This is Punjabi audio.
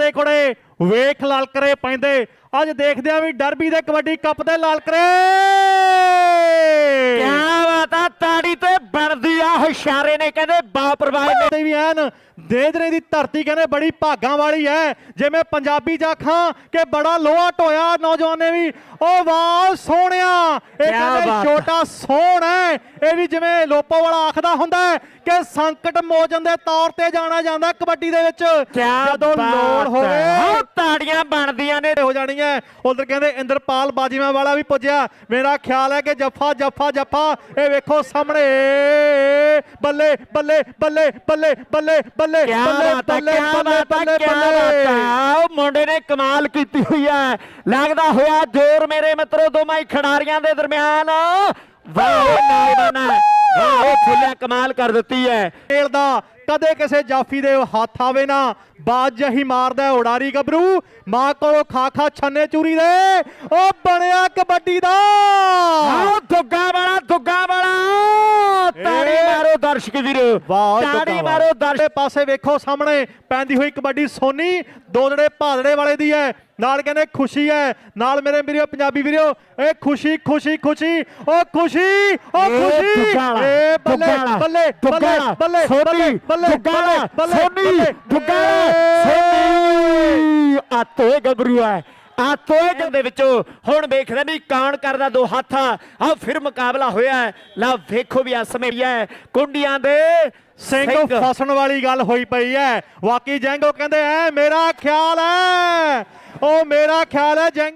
ਖੜੇ। ਵੇਖ ਲਾਲਕਰੇ ਪੈਂਦੇ। ਅੱਜ ਦੇਖਦੇ ਆ ਵੀ ਡਰਬੀ ਦੇ ਕਬੱਡੀ ਕੱਪ ਦੇ ਲਾਲਕਰੇ। ਕਿਆ ਬਾਤ ਆ ਤਾੜੀ ਤੇ ਬਣਦੀ ਆ ਇਸ਼ਾਰੇ ਨੇ ਕਹਿੰਦੇ ਬਾਪਰਵਾਹ ਨੇ ਤੇ ਵੀ ਐਨ ਦੇਦਰੇ ਦੀ ਧਰਤੀ ਕਹਿੰਦੇ ਬੜੀ ਭਾਗਾਂ ਵਾਲੀ ਐ। ਜਿਵੇਂ ਪੰਜਾਬੀ ਜਾਖਾਂ ਕਿ ਬੜਾ ਲੋਹਾ ਢੋਇਆ ਨੌਜਵਾਨ ਨੇ ਵੀ। ਓ ਵਾਹ ਸੋਹਣਿਆ ਇਹ ਕਹਿੰਦੇ ਛੋਟਾ ਸੋਹਣ ਹੈ। ਇਹ ਵੀ ਜਿਵੇਂ ਲੋਪੋ ਵਾਲਾ ਆਖਦਾ ਹੁੰਦਾ ਹੈ ਕਿ ਸੰਕਟ ਮੋਚਨ ਦੇ ਤੌਰ ਤੇ ਜਾਣਾ ਜਾਂਦਾ ਕਬੱਡੀ ਦੇ ਵਿੱਚ। ਜਦੋਂ ਲੋੜ। ਹੋਵੇ। ਹਾਂ, ਤਾੜੀਆਂ ਬਣਦੀਆਂ ਨੇ। ਹੋ ਜਾਣੀ ਹੈ ਉਧਰ ਕਹਿੰਦੇ ਇੰਦਰਪਾਲ ਬਾਜੀਆਂ ਵਾਲਾ ਵੀ ਪੁੱਜਿਆ। ਮੇਰਾ ਖਿਆਲ ਹੈ ਕਿ ਜੱਫਾ ਜੱਫਾ ਜੱਫਾ। ਇਹ ਵੇਖੋ ਸਾਹਮਣੇ। ਬੱਲੇ ਬੱਲੇ ਬੱਲੇ ਬੱਲੇ ਬੱਲੇ ਬੱਲੇ ਬੱਲੇ ਬੱਲੇ ਬੱਲੇ ਬੱਲੇ ਹੈ। ਉਹ ਮੁੰਡੇ ਨੇ ਕਮਾਲ ਕੀਤੀ ਹੋਈ ਹੈ। ਲੱਗਦਾ ਹੋਇਆ ਜ਼ੋਰ ਮੇਰੇ ਮਿੱਤਰੋ ਦੋਵਾਂ ਹੀ ਖਿਡਾਰੀਆਂ ਦੇ ਦਰਮਿਆਨ। ਵਾਹ ਓ ਵਾਹ ਉਹ ਫੁੱਲਿਆ ਕਮਾਲ ਕਰ ਦਿੱਤੀ ਹੈ ਖੇਲਦਾ, ਕਦੇ ਕਿਸੇ ਜਾਫੀ ਦੇ ਹੱਥ ਆਵੇ ਨਾ। ਬਾਜ ਜਹੀ ਮਾਰਦਾ ਉਡਾਰੀ ਗੱਭਰੂ। ਮਾਂ ਕੋਲੋਂ ਖਾ ਖਾ ਛੰਨੇ ਚੂਰੀ ਦੇ। ਉਹ ਬਣਿਆ ਕਬੱਡੀ ਦਾ। ਤਾੜੀ। ਮਾਰੋ ਦਰਸ਼ਕ ਵੀਰ। ਤਾੜੀ ਮਾਰੋ ਦਰਸ਼ਕ। ਪਾਸੇ ਵੇਖੋ ਸਾਹਮਣੇ ਪੈਂਦੀ ਹੋਈ ਕਬੱਡੀ ਸੋਨੀ। ਦੋ ਜਿਹੜੇ ਭਾਦੜੇ ਵਾਲੇ ਦੀ ਹੈ। ਨਾਲ ਕਹਿੰਦੇ ਖੁਸ਼ੀ ਹੈ। ਨਾਲ ਮੇਰੇ ਵੀਰੋ ਪੰਜਾਬੀ ਵੀਰੋ ਇਹ ਖੁਸ਼ੀ ਖੁਸ਼ੀ ਖੁਸ਼ੀ ਉਹ ਖੁਸ਼ੀ ਉਹ ਖੁਸ਼ੀ। ਏ ਬੱਲੇ ਬੱਲੇ ਬੱਲੇ ਬੱਲੇ ਸੋਨੀ, ਬੱਲੇ ਬੱਲੇ ਸੋਨੀ, ਦੁੱਗਾ ਸੋਨੀ। ਆਤੋਏ ਗੱਭਰੂ ਹੈ। ਆਤੋਏ ਜਨ ਦੇ ਵਿੱਚੋਂ ਹੁਣ ਵੇਖਦੇ ਵੀ ਕਾਣ ਕਰਦਾ ਦੋ ਹੱਥ। ਆ ਫਿਰ ਮੁਕਾਬਲਾ ਹੋਇਆ। ਲਾ ਵੇਖੋ ਵੀ ਇਸ ਸਮੇਂ ਹੈ। ਕੁੰਡੀਆਂ ਦੇ ਸਿੰਘ ਫਸਣ ਵਾਲੀ ਗੱਲ ਹੋਈ ਪਈ ਹੈ। ਵਾਕੀ ਜੰਗੋ ਕਹਿੰਦੇ ਐ ਮੇਰਾ ਖਿਆਲ ਹੈ। ਉਹ ਮੇਰਾ ਖਿਆਲ ਹੈ ਜੰਗ